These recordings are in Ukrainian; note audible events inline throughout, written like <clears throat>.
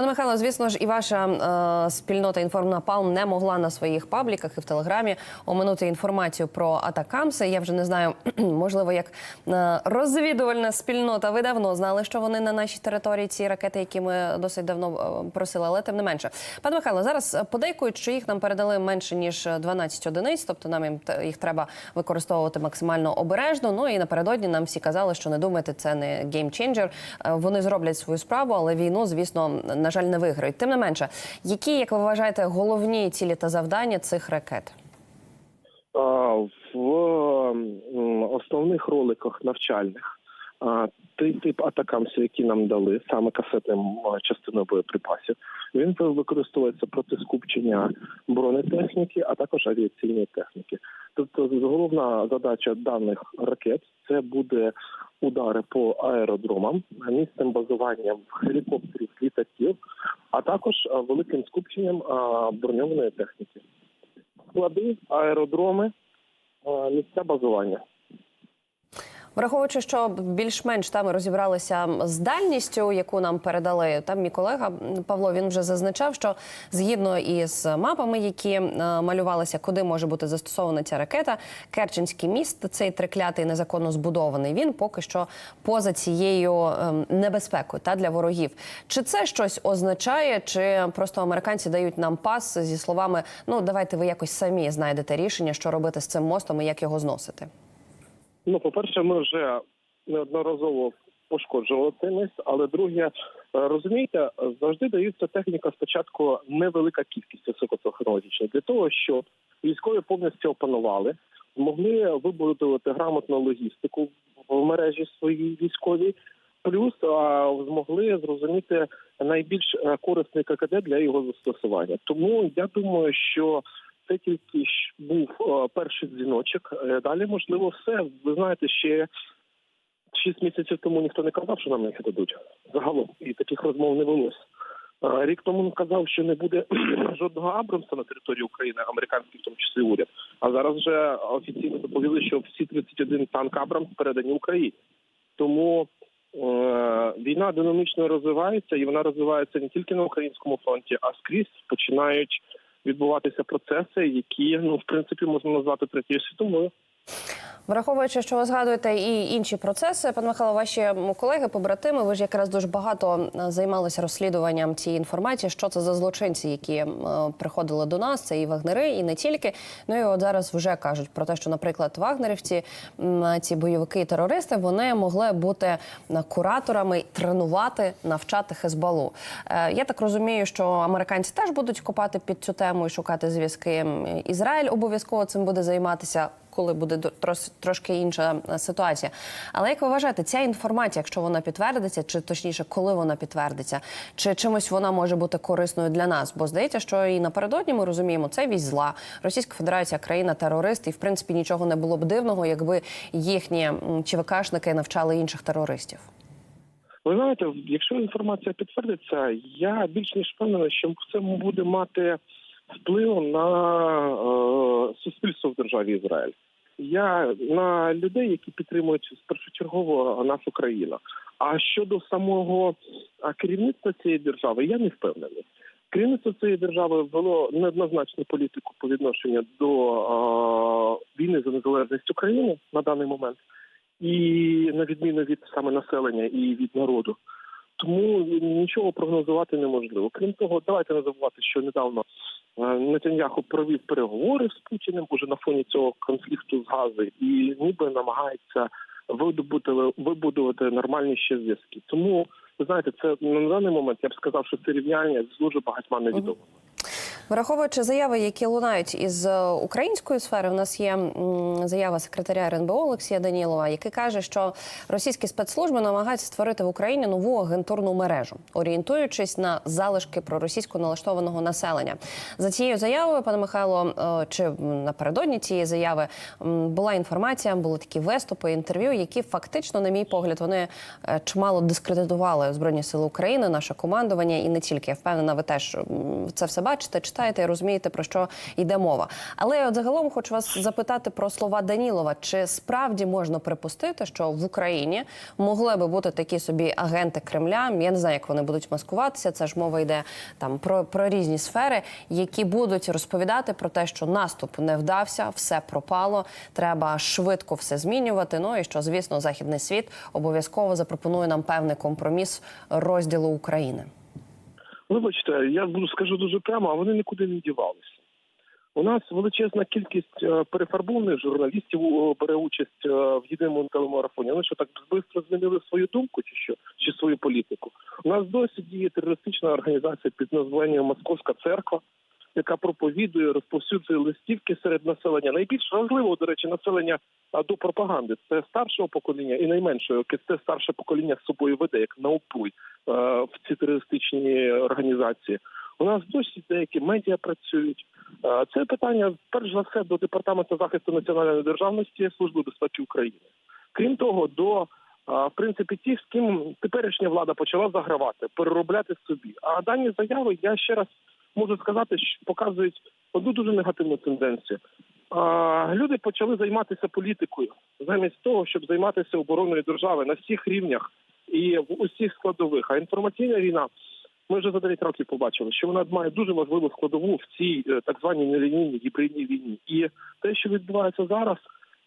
Пане Михайло, звісно ж, і ваша е, спільнота інформнапалм не могла на своїх пабліках і в телеграмі оминути інформацію про атакамси. Я вже не знаю, <clears throat> можливо, як е, розвідувальна спільнота. Ви давно знали, що вони на нашій території ці ракети, які ми досить давно е, просили, але тим не менше. Пане Михайло, зараз подейкують, що їх нам передали менше ніж 12 одиниць, тобто нам їх треба використовувати максимально обережно. Ну і напередодні нам всі казали, що не думайте, це не геймченджер. Вони зроблять свою справу, але війну, звісно, на жаль, не виграють. Тим не менше, які, як ви вважаєте, головні цілі та завдання цих ракет? В основних роликах навчальних той тип атакамсів, які нам дали, саме касетним частиною боєприпасів, він використовується проти скупчення бронетехніки, а також авіаційної техніки. Тобто, головна задача даних ракет це буде удари по аеродромам, місцем базування гелікоптерів, літаків, а також великим скупченням броньованої техніки склади, аеродроми, е, місця базування. Враховуючи, що більш-менш там розібралися з дальністю, яку нам передали, там мій колега Павло він вже зазначав, що згідно із мапами, які е, малювалися, куди може бути застосована ця ракета, Керченський міст, цей триклятий незаконно збудований. Він поки що поза цією ем, небезпекою та для ворогів. Чи це щось означає, чи просто американці дають нам пас зі словами: ну давайте ви якось самі знайдете рішення, що робити з цим мостом і як його зносити? Ну, по-перше, ми вже неодноразово пошкоджували цей міст, але друге, е, розумієте, завжди дається техніка спочатку невелика кількість високотехнологічна для того, щоб військові повністю опанували, змогли вибудувати грамотну логістику в мережі своїй військовій. Плюс а, змогли зрозуміти найбільш е, корисний ККД для його застосування. Тому я думаю, що це тільки був е, перший дзвіночок. Е, Далі можливо все. Ви знаєте, ще шість місяців тому ніхто не казав, що нам їх дадуть загалом, і таких розмов не велось. Е, Рік тому казав, що не буде <clears throat> жодного Абрамса на території України, американський в тому числі уряд. А зараз вже офіційно доповіли, що всі 31 танк Абрамс передані Україні. Тому е, війна динамічно розвивається, і вона розвивається не тільки на українському фронті, а скрізь починають відбуватися процеси, які ну в принципі можна назвати третьою світовою. Враховуючи, що ви згадуєте і інші процеси, пане Михайло, ваші колеги, побратими, ви ж якраз дуже багато е, займалися розслідуванням цієї інформації, що це за злочинці, які е, приходили до нас, це і вагнери, і не тільки. Ну і от зараз вже кажуть про те, що, наприклад, вагнерівці, ці бойовики і терористи, вони могли бути е, кураторами, тренувати, навчати Хезбалу. Я так розумію, що американці теж будуть копати під цю тему і шукати зв'язки. Ізраїль обов'язково цим буде займатися коли буде трос- трошки інша е, ситуація. Але як ви вважаєте, ця інформація, якщо вона підтвердиться, чи точніше, коли вона підтвердиться, чи чимось вона може бути корисною для нас? Бо здається, що і напередодні ми розуміємо, це вісь зла. Російська Федерація країна терорист, і в принципі нічого не було б дивного, якби їхні ЧВКшники навчали інших терористів. Ви знаєте, якщо інформація підтвердиться, я більш ніж впевнений, що це буде мати вплив на е, суспільство в державі Ізраїль. Я на людей, які підтримують першочергово нашу країну. А щодо самого керівництва цієї держави, я не впевнений. Керівництво цієї держави вело неоднозначну політику по відношенню до е, війни за незалежність України на даний момент і на відміну від саме населення і від народу. Тому нічого прогнозувати неможливо. Крім того, давайте не забувати, що недавно е, Нетаньяху провів переговори з Путіним уже на фоні цього конфлікту з Гази, і ніби намагається видобути вибудувати нормальні ще зв'язки. Тому ви знаєте, це на даний момент я б сказав, що це рівняння з дуже багатьма невідомими. Враховуючи заяви, які лунають із е, української сфери, у нас є заява секретаря РНБО Олексія Данілова, який каже, що російські спецслужби намагаються створити в Україні нову агентурну мережу, орієнтуючись на залишки проросійсько налаштованого населення. За цією заявою, пане Михайло, е, чи напередодні цієї заяви була інформація, були такі виступи, інтерв'ю, які фактично, на мій погляд, вони е, чимало дискредитували збройні сили України, наше командування, і не тільки я впевнена, ви теж це все бачите, читаєте. Читаєте і розумієте про що йде мова. Але от загалом хочу вас запитати про слова Данілова. Чи справді можна припустити, що в Україні могли би бути такі собі агенти Кремля? Я не знаю, як вони будуть маскуватися. Це ж мова йде там про, про різні сфери, які будуть розповідати про те, що наступ не вдався, все пропало. Треба швидко все змінювати. Ну і що, звісно, західний світ обов'язково запропонує нам певний компроміс розділу України. Вибачте, я буду скажу дуже прямо, а вони нікуди не дівалися. У нас величезна кількість е, перефарбованих журналістів бере участь е, в єдиному телемарафоні. Вони що так швидко змінили свою думку, чи що, чи свою політику? У нас досі діє терористична організація під названням Московська церква, яка проповідує, розповсюджує листівки серед населення. Найбільш важливого, до речі, населення до пропаганди це старшого покоління і найменшого, яке це старше покоління з собою веде, як наупуй в ці терористичні організації. У нас досі деякі медіа працюють. Е, Це питання перш за все до департаменту захисту національної державності Служби безпеки України. Крім того, до в принципі тих, з ким теперішня влада почала загравати, переробляти собі. А дані заяви я ще раз можу сказати, що показують одну дуже негативну тенденцію. Люди почали займатися політикою замість того, щоб займатися обороною держави на всіх рівнях і в усіх складових. А інформаційна війна. Ми вже за 9 років побачили, що вона має дуже важливу складову в цій е, так званій нелінійній гібридній війні. І те, що відбувається зараз,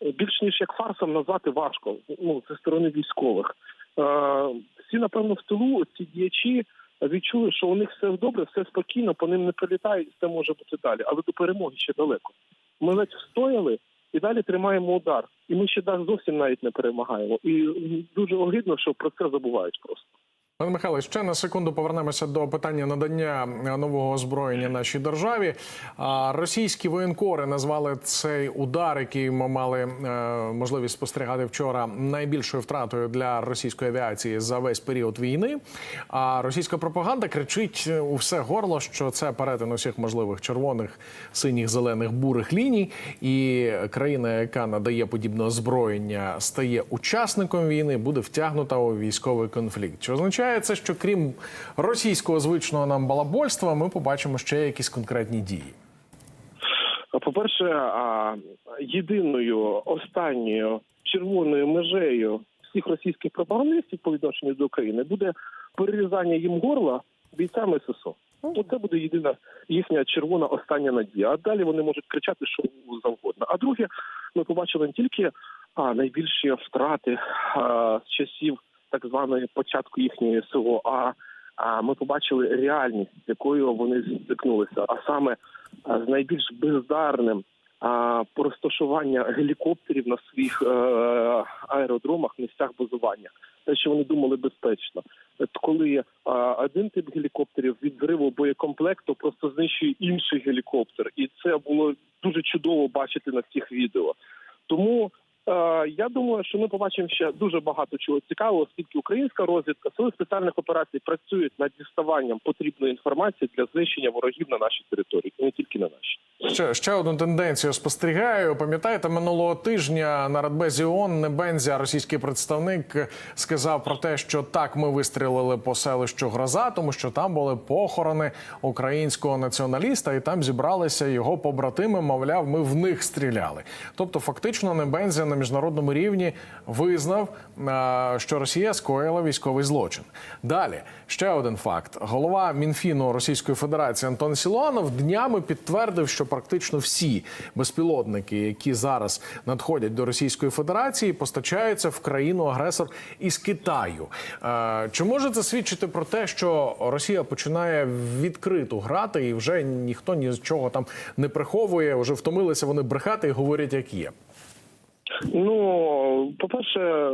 е, більш ніж як фарсом назвати важко. Ну зі сторони військових. Е, всі, напевно, в тилу ці діячі відчули, що у них все добре, все спокійно, по ним не прилітає, і все може бути далі. Але до перемоги ще далеко. Ми ледь встояли і далі тримаємо удар. І ми ще зовсім навіть не перемагаємо. І дуже огидно, що про це забувають просто. Михайло, ще на секунду повернемося до питання надання е, нового озброєння нашій державі. Російські воєнкори назвали цей удар, який ми мали е, можливість спостерігати вчора, найбільшою втратою для російської авіації за весь період війни. А російська пропаганда кричить у все горло, що це перетин усіх можливих червоних, синіх, зелених, бурих ліній. І країна, яка надає подібне озброєння, стає учасником війни, буде втягнута у військовий конфлікт. Чи означає це, що крім російського звичного нам балабольства, ми побачимо ще якісь конкретні дії? По-перше, єдиною останньою червоною межею всіх російських пропагандистів по відношенню до України буде перерізання їм горла бійцями ССО. То це буде єдина їхня червона остання надія. А далі вони можуть кричати, що завгодно. А друге, ми побачили не тільки а, найбільші втрати а, з часів так званої початку їхньої СВО, а, ми побачили реальність, з якою вони зіткнулися, а саме з найбільш бездарним розташування гелікоптерів на своїх е, аеродромах, місцях базування. Те, що вони думали безпечно. Коли а, один тип гелікоптерів від зриву боєкомплекту просто знищує інший гелікоптер, і це було дуже чудово бачити на цих відео. Тому е, я думаю, що ми побачимо ще дуже багато чого цікавого, оскільки українська розвідка сили спеціальних операцій працюють над діставанням потрібної інформації для знищення ворогів на нашій території, і не тільки на нашій. Ще, ще одну тенденцію спостерігаю. Пам'ятаєте, минулого тижня на Радбезі ООН Небензя, російський представник, сказав про те, що так ми вистрілили по селищу Гроза, тому що там були похорони українського націоналіста, і там зібралися його побратими. Мовляв, ми в них стріляли. Тобто, фактично, Небензя на міжнародному рівні визнав, що Росія скоїла військовий злочин. Далі ще один факт: голова Мінфіну Російської Федерації Антон Сілуанов днями підтвердив, що практично всі безпілотники, які зараз надходять до Російської Федерації, постачаються в країну агресор із Китаю. Е, Чи може це свідчити про те, що Росія починає відкрито грати, і вже ніхто нічого там не приховує? Вже втомилися вони брехати і говорять, як є. Ну, по-перше,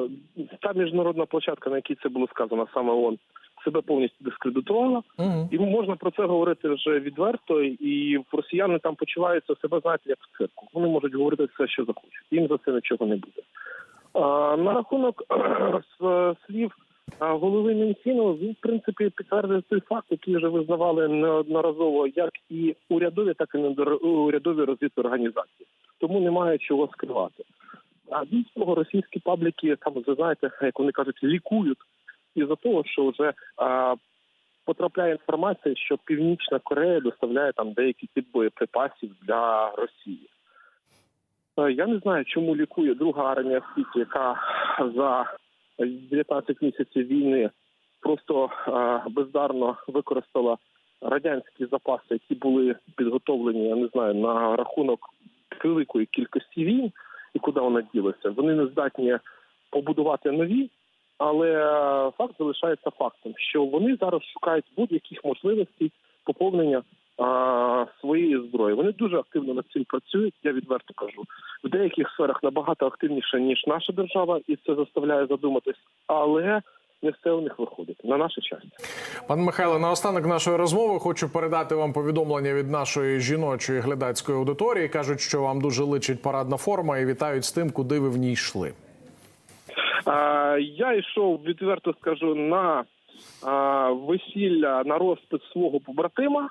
та міжнародна площадка, на якій це було сказано, саме ООН, себе повністю дискредитувала. Угу. І можна про це говорити вже відверто, і росіяни там почуваються себе, знаєте, як в цирку. Вони можуть говорити все, що захочуть. Їм за це нічого не буде. А, на рахунок <clears throat> слів голови Мінфіну, він, в принципі, підтвердив той факт, який вже визнавали неодноразово як і урядові, так і неурядові розвідки організації. Тому немає чого скривати. А більш того, російські пабліки там, знаєте, як вони кажуть, лікують із-за того, що вже а, потрапляє інформація, що Північна Корея доставляє там деякі тип боєприпасів для Росії. Е, Я не знаю, чому лікує друга армія світі, яка за 19 місяців війни просто е, бездарно використала радянські запаси, які були підготовлені, я не знаю, на рахунок великої кількості війн, і куди вона ділася. Вони не здатні побудувати нові, але е, факт залишається фактом, що вони зараз шукають будь-яких можливостей поповнення а, своєї зброї. Вони дуже активно над цим працюють. Я відверто кажу. В деяких сферах набагато активніше ніж наша держава, і це заставляє задуматись, але не все у них виходить на наше щастя. Пане Михайло, наостанок нашої розмови хочу передати вам повідомлення від нашої жіночої глядацької аудиторії. кажуть, що вам дуже личить парадна форма і вітають з тим, куди ви в ній йшли. Я йшов, відверто скажу, на весілля на розпис свого побратима.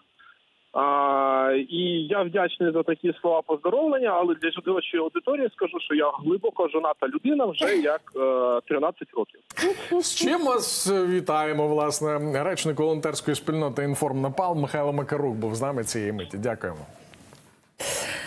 А, і я вдячний за такі слова поздоровлення, але для жіночої аудиторії скажу, що я глибоко жоната людина вже як е, 13 років. З чим вас вітаємо, власне, речник волонтерської спільноти Інформ Напал Михайло Макарук був з нами цієї миті. Дякуємо.